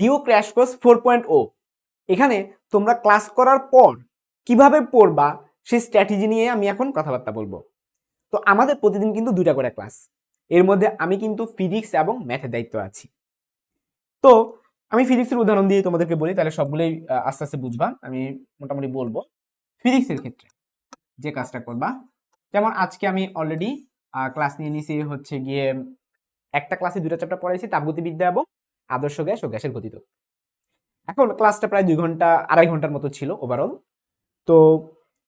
DU crash course four point O এখানে তোমরা class করার পর কীভাবে পড়বা সেই স্ট্র্যাটেজি নিয়ে আমি এখন কথাবার্তা বলব। তো আমাদের প্রতিদিন কিন্তু দুইটা করে ক্লাস এর মধ্যে আমি কিন্তু ফিজিক্স এবং ম্যাথের দায়িত্ব আছি। তো আমি ফিজিক্সের উদাহরণ দিয়ে তোমাদেরকে বলি, তাহলে সবগুলোই আস্তে আস্তে বুঝবা। আমি মোটামুটি বলব ফিজিক্সের ক্ষেত্রে যে কাজটা করবা। যেমন আজকে আমি অলরেডি ক্লাস নিয়ে নিয়েছি হচ্ছে গিয়ে একটা ক্লাসে দুটা চ্যাপ্টার পড়াইছি, তাপগতিবিদ্যা এবং আদর্শ গ্যাস ও গ্যাসের গতিত এখন ক্লাসটা প্রায় দুই ঘণ্টা, আড়াই ঘণ্টার মতো ছিল ওভারঅল তো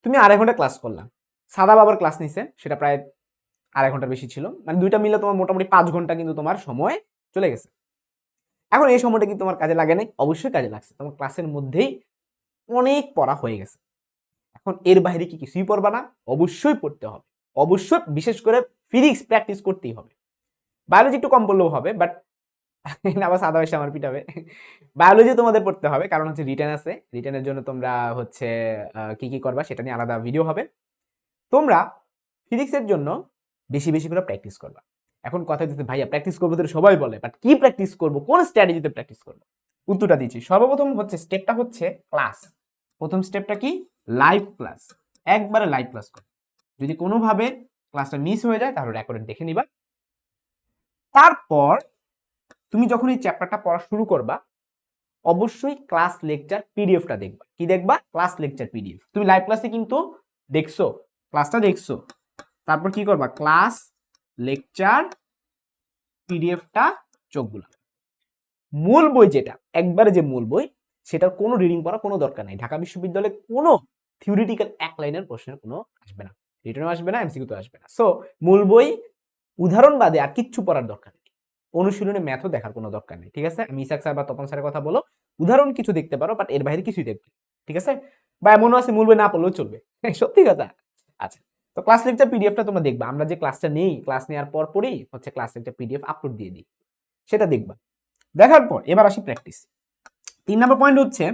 তুমি আড়াই ঘণ্টা ক্লাস করলাম সাদা বাবার ক্লাস নিছে, সেটা প্রায় আড়াই ঘণ্টার বেশি ছিল। মানে দুইটা মিলে তোমার মোটামুটি পাঁচ ঘণ্টা কিন্তু তোমার সময় চলে গেছে। এখন এই সময়টা কি তোমার কাজে লাগে নাই? অবশ্যই কাজে লাগছে। তোমার ক্লাসের মধ্যেই অনেক পড়া হয়ে গেছে। এখন এর বাইরে কি কিছুই পড়বা না? অবশ্যই পড়তে হবে। অবশ্যই বিশেষ করে ফিজিক্স প্র্যাকটিস করতেই হবে। বায়োলজি একটু কম পড়লেও হবে বাট আবার সাদা এসে আমার পিটাবে বায়োলজি তোমাদের পড়তে হবে, কারণ হচ্ছে রিটার্ন আছে। রিটার্নের জন্য তোমরা হচ্ছে কি কি করবা সেটা নিয়ে আলাদা ভিডিও হবে। তোমরা ফিজিক্সের জন্য বেশি বেশি করে প্র্যাকটিস করবা। এখন কথা দিতে, ভাইয়া প্র্যাকটিস করব তো সবাই বলে বাট কি প্র্যাকটিস করব? কোন স্ট্র্যাটেজিতে প্র্যাকটিস করব? উত্তরটা দিচ্ছি। সর্বপ্রথম হচ্ছে স্টেপটা হচ্ছে ক্লাস প্রথম স্টেপটা কি? লাইভ ক্লাস একবারে লাইভ ক্লাস করো। যদি কোনোভাবে ক্লাসটা মিস হয়ে যায় তাহলে রেকর্ডেড দেখে নিবা। তারপর তুমি যখন এই চ্যাপ্টারটা পড়া শুরু করবা, অবশ্যই ক্লাস লেকচার পিডিএফটা দেখবা। কি দেখবা? ক্লাস লেকচার পিডিএফ তুমি লাইভ ক্লাসে কিন্তু দেখছ ক্লাসটা দেখছ। তারপর কি করবা? ক্লাস লেকচার পিডিএফটা চোখ মূল বই যেটা, একবারে যে মূল বই, সেটার কোনো রিডিং করা কোনো দরকার নেই। ঢাকা বিশ্ববিদ্যালয়ে কোনো থিওরিটিক্যাল এক লাইনের প্রশ্নের কোনো আসবে না। রিটার্নও আসবে না এমসিকিউ আসবে না। সো মূল বই উদাহরণ বাদে আর কিচ্ছু পড়ার দরকার নেই। অনুশীলনে ম্যাথও দেখার কোনো দরকার নেই, ঠিক আছে? আমি ইসাক স্যার বা তপন স্যারের কথা বলো, উদাহরণ কিছু দেখতে পারো বাট এর বাইরে কিছুই দেখবে, ঠিক আছে? বা এমনও আছে, মূল বই না পড়লেও চলবে, সত্যি কথা। আচ্ছা তো ক্লাস লেকচার পিডিএফটা তোমরা দেখবা, আমরা যে ক্লাসটা নেই ক্লাস নেওয়ার পর পরেই হচ্ছে ক্লাস লেকচার পিডিএফ আপলোড দিয়ে দিই, সেটা দেখবা। দেখার পর, এবার আসি প্র্যাকটিস তিন নম্বর পয়েন্ট হচ্ছে,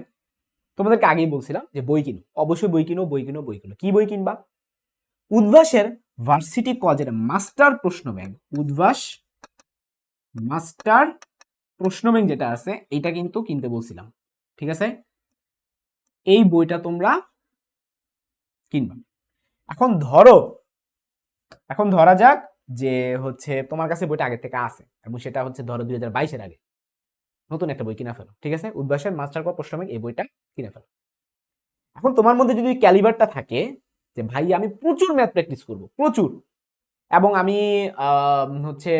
তোমাদেরকে আগেই বলছিলাম যে বই কিনো, অবশ্যই বই কিনো বই কিনো বই কিনো। কি বই কিনবা? উদ্ভাসের ভার্সিটি কলেজের মাস্টার প্রশ্ন ব্যাংক উদ্ভাস মাস্টার প্রশ্ন ব্যাংক যেটা আছে, এইটা কিন্তু কিনতে বলছিলাম, ঠিক আছে? এই বইটা তোমরা কিনবা। এখন ধরো, এখন ধরা যাক যে হচ্ছে তোমার কাছে বইটা আগে থেকে আছে এবং সেটা হচ্ছে ধরো দুই হাজার বাইশের আগে। নতুন একটা বই কিনা ফেলো, ঠিক আছে? উদ্ভাসের মাস্টার কর প্রশ্ন ব্যাংক এই বইটা কিনে ফেলো। এখন তোমার মধ্যে যদি ক্যালিবারটা থাকে যে ভাই আমি প্রচুর ম্যাথ প্র্যাকটিস করব, প্রচুর। এবং আমি হচ্ছে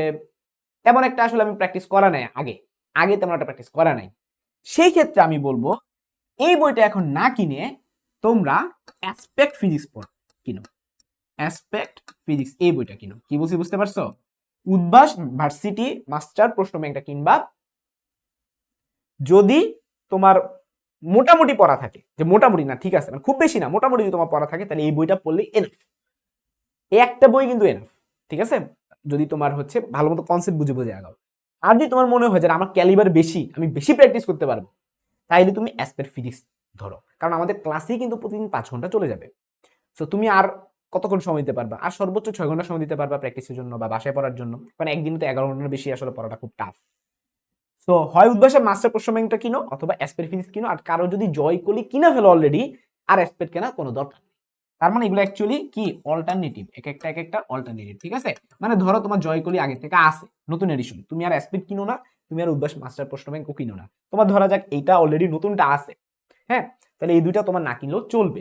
তেমন একটা আসলে আমি প্র্যাকটিস করা নাই আগে। আগে তেমন একটা প্র্যাকটিস করা নাই। সেই ক্ষেত্রে আমি বলব, এই বইটা এখন না কিনে তোমরা অ্যাসপেক্ট ফিজিক্স পড়ো, কিনো। অ্যাসপেক্ট ফিজিক্স এই বইটা কিনো। কি বলছি বুঝতে পারছ? উদ্ভাস ভার্সিটি মাস্টার প্রশ্ন ব্যাংকটা কিনবা। যদি তোমার মোটামুটি পড়া থাকে, যে মোটামুটি না, ঠিক আছে মানে খুব বেশি না, মোটামুটি যদি তোমার পড়া থাকে, তাহলে এই বইটা পড়লে এনাফ এই একটা বই কিন্তু এনাফ ঠিক আছে? যদি তোমার হচ্ছে ভালো মতো কনসেপ্ট বুঝে বুঝে আগাও। আর যদি তোমার মনে হয় যে আমার ক্যালিবার বেশি, আমি বেশি প্র্যাকটিস করতে পারব, তাইলে তুমি অ্যাসপের ফিজিক্স ধরো। কারণ আমাদের ক্লাসেই কিন্তু প্রতিদিন পাঁচ ঘণ্টা চলে যাবে। সো তুমি আর কতক্ষণ সময় দিতে পারবা? আর সর্বোচ্চ ছয় ঘণ্টা সময় দিতে পারবা প্র্যাকটিসের জন্য বা বাসায় পড়ার জন্য। কারণ একদিন তো এগারো ঘণ্টার বেশি আসলে পড়াটা খুব টাফ তো হয় উদ্ভাসের মাস্টার ব্যাংকটা কিনো অথবা অ্যাসপের ফিজিক্স কিনো। আর কারও যদি জয় কলি কিনা ফেলো অলরেডি আর অ্যাসপের কেনা কোনো দরকার তার মানে এগুলো অ্যাকচুয়ালি কি? অল্টারনেটিভ এক একটা এক একটা অল্টারনেটিভ ঠিক আছে? মানে ধরো তোমার জয় কলি আগে থেকে আছে, নতুন এডিশন তুমি আর অ্যাসপেড কিনো না, তুমি আর উদ্ভাস মাস্টার প্রশ্ন ব্যাংকও কিনো না। তোমার ধরা যাক এইটা অলরেডি নতুনটা আছে হ্যাঁ? তাহলে এই দুইটা তোমার না কিনলেও চলবে।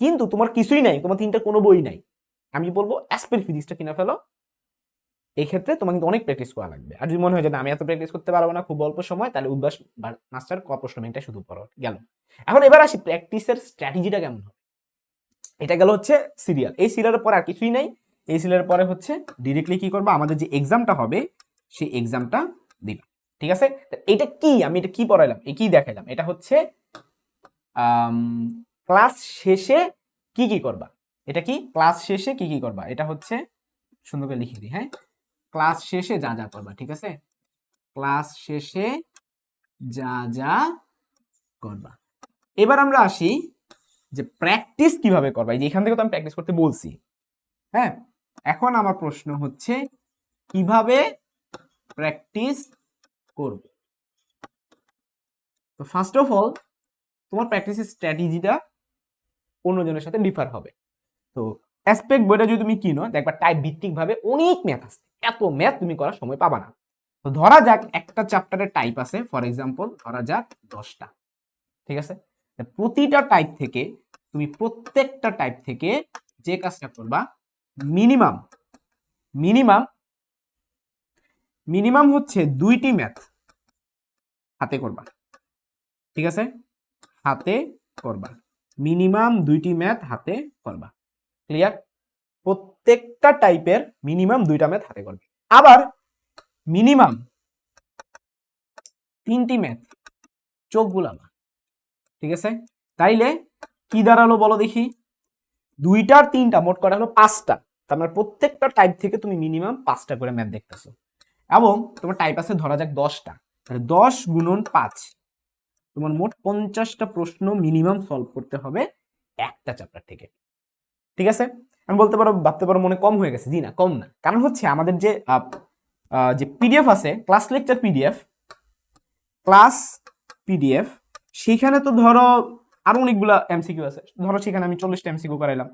কিন্তু তোমার কিছুই নাই, তোমার তিনটা কোনো বই নাই। আমি বলব অ্যাসপের ফিজিক্সটা কিনে ফেলো। এই ক্ষেত্রে তোমার কিন্তু অনেক প্র্যাকটিস করা লাগবে। আর যদি মনে হয় যে আমি এত প্র্যাকটিস করতে পারব না, খুব অল্প সময়, তাহলে উদ্ভাস মাস্টার ক প্রশ্ন ব্যাংকটা শুধু পড়ো। গেল। এখন এবার আসি প্র্যাকটিসের স্ট্র্যাটেজিটা কেমন হবে? এটা গেল হচ্ছে সিরিয়াল এই সিরিয়ালের পরে আর কিছুই নাই। এই সিরিয়ালের পরে হচ্ছে ডিরেক্টলি কি করব? আমাদের যে এক্সামটা হবে, সেই এক্সামটা দিবা। ঠিক আছে? এটা কি? আমি এটা কি পড়াইলাম? এই কি দেখাইলাম? এটা হচ্ছে ক্লাস শেষে কি কি করবা? এটা কি? ক্লাস শেষে কি কি করবা? এটা হচ্ছে, সুন্দর করে লিখে দিই হ্যাঁ? ক্লাস শেষে যা যা করবা, ঠিক আছে? ক্লাস শেষে যা যা করবা। এবার আমরা আসি যে প্র্যাকটিস কীভাবে করবা? এই যে এখান থেকে তো আমি প্র্যাকটিস করতে বলছি। হ্যাঁ? এখন আমার প্রশ্ন হচ্ছে, কীভাবে প্র্যাকটিস করব? তো ফার্স্ট অফ অল তোমার প্র্যাকটিসের স্ট্র্যাটেজিটা অন্যজনের সাথে ডিফার হবে। তো অ্যাসপেক্ট বইটা যদি তুমি কিনো, দেখবা টাইপ ভিত্তিকভাবে অনেক ম্যাথ আছে। এত ম্যাথ তুমি করার সময় পাবা না। তো ধরা যাক একটা চ্যাপ্টারের টাইপ আছে ফর এক্সাম্পল ধরা যাক দশটা। ঠিক আছে? প্রতিটা টাইপ থেকে তুমি প্রত্যেকটা টাইপ থেকে যে কাজটা করবা মিনিমাম মিনিমাম মিনিমাম হচ্ছে দুইটি ম্যাথ হাতে করবা। ঠিক আছে? হাতে করবা। মিনিমাম দুইটি ম্যাথ হাতে করবা। ক্লিয়ার প্রত্যেকটা টাইপের মিনিমাম দুইটা ম্যাথ হাতে করবে। আবার মিনিমাম তিনটি ম্যাথ চোখ বুলাবা। ঠিক আছে? তাইলে কি দাঁড়াল বলো দেখি? দুইটার তিনটা, মোট করা হলো পাঁচটা। তার মানে প্রত্যেকটা টাইপ থেকে তুমি মিনিমাম পাঁচটা করে ম্যাথ দেখতেছো। এবং তোমার টাইপ আছে ধরা যাক দশটা। তাহলে দশ গুণন পাঁচ। তোমার মোট পঞ্চাশটা প্রশ্ন মিনিমাম সলভ করতে হবে একটা চ্যাপ্টার থেকে। ঠিক আছে? আমি বলতে পারো, ভাবতে পারো মনে কম হয়ে গেছে। জি না, কম না। কারণ হচ্ছে আমাদের যে যে পিডিএফ আছে class lecture PDF class PDF সেখানে তো ধরো আরও অনেকগুলা এমসিকিউ আছে। ধরো সেখানে আমি চল্লিশটা এমসিকিউ করাইলাম,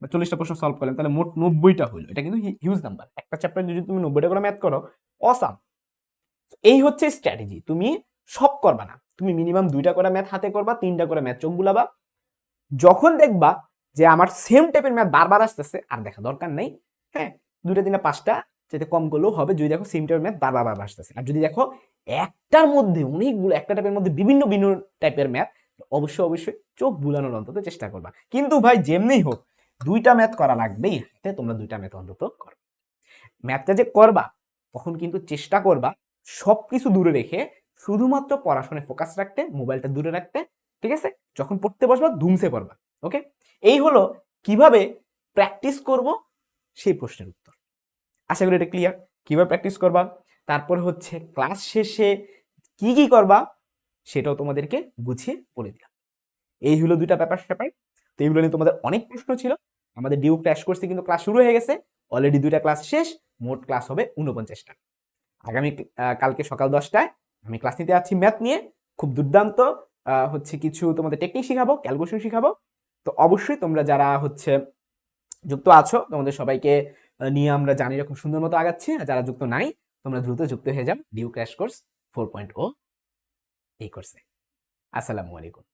বা চল্লিশটা প্রশ্ন সলভ করলাম, তাহলে মোট নব্বইটা হইল। এটা কিন্তু হিউজ নাম্বার একটা চ্যাপ্টার যদি তুমি নব্বইটা করে ম্যাথ করো অসাম এই হচ্ছে স্ট্র্যাটেজি তুমি সব করবা না। তুমি মিনিমাম দুইটা করে ম্যাথ হাতে করবা, তিনটা করে ম্যাথ চোখ বুলাবা। যখন দেখবা যে আমার সেম টাইপের ম্যাথ বারবার আসতেছে, আর দেখা দরকার নেই হ্যাঁ দুইটা দিনে পাঁচটা যেটা কম করলেও হবে, যদি দেখো সেম টাইপের ম্যাথ বারবার বারবার আসতেছে। আর যদি দেখো একটার মধ্যে অনেকগুলো, একটা টাইপের মধ্যে বিভিন্ন বিভিন্ন টাইপের ম্যাথ অবশ্যই অবশ্যই চোখ বুলানোর অন্তত চেষ্টা করবা। কিন্তু ভাই, যেমনি হোক, দুইটা ম্যাথ করা লাগবেই, হাতে তোমরা দুইটা ম্যাথ অন্তত করো। ম্যাথটা যে করবা, তখন কিন্তু চেষ্টা করবা সবকিছু দূরে রেখে শুধুমাত্র পড়াশোনায় ফোকাস রাখতে মোবাইলটা দূরে রাখতে, ঠিক আছে? যখন পড়তে বসবা, ধুমসে পড়বা ওকে এই হলো কীভাবে প্র্যাকটিস করব সেই প্রশ্নের উত্তর। আশা করি এটা ক্লিয়ার কীভাবে প্র্যাকটিস করবা? তারপর হচ্ছে ক্লাস শেষে কি কি করবা? সেটাও তোমাদেরকে বুঝিয়ে বলে দিলাম। এই হলো দুইটা ব্যাপার স্যাপার। তো এইগুলো নিয়ে তোমাদের অনেক প্রশ্ন ছিল। আমাদের ডিউ ক্র্যাশ কোর্সে কিন্তু ক্লাস শুরু হয়ে গেছে। অলরেডি দুইটা ক্লাস শেষ। মোট ক্লাস হবে উনপঞ্চাশটা আগামী কালকে সকাল দশটায় আমি ক্লাস নিতে যাচ্ছি ম্যাথ নিয়ে। খুব দুর্দান্ত। হচ্ছে কিছু তোমাদের টেকনিক শিখাবো ক্যালকুলেশন শিখাবো। তো অবশ্যই তোমরা যারা হচ্ছে যুক্ত আছো, তোমাদের সবাইকে নিয়ে আমরা জানি রকম সুন্দর মতো আগাচ্ছি। আর যারা যুক্ত নাই, তোমরা দ্রুত যুক্ত হয়ে যাও DU crash course four point O এই করছে। আসসালামু আলাইকুম।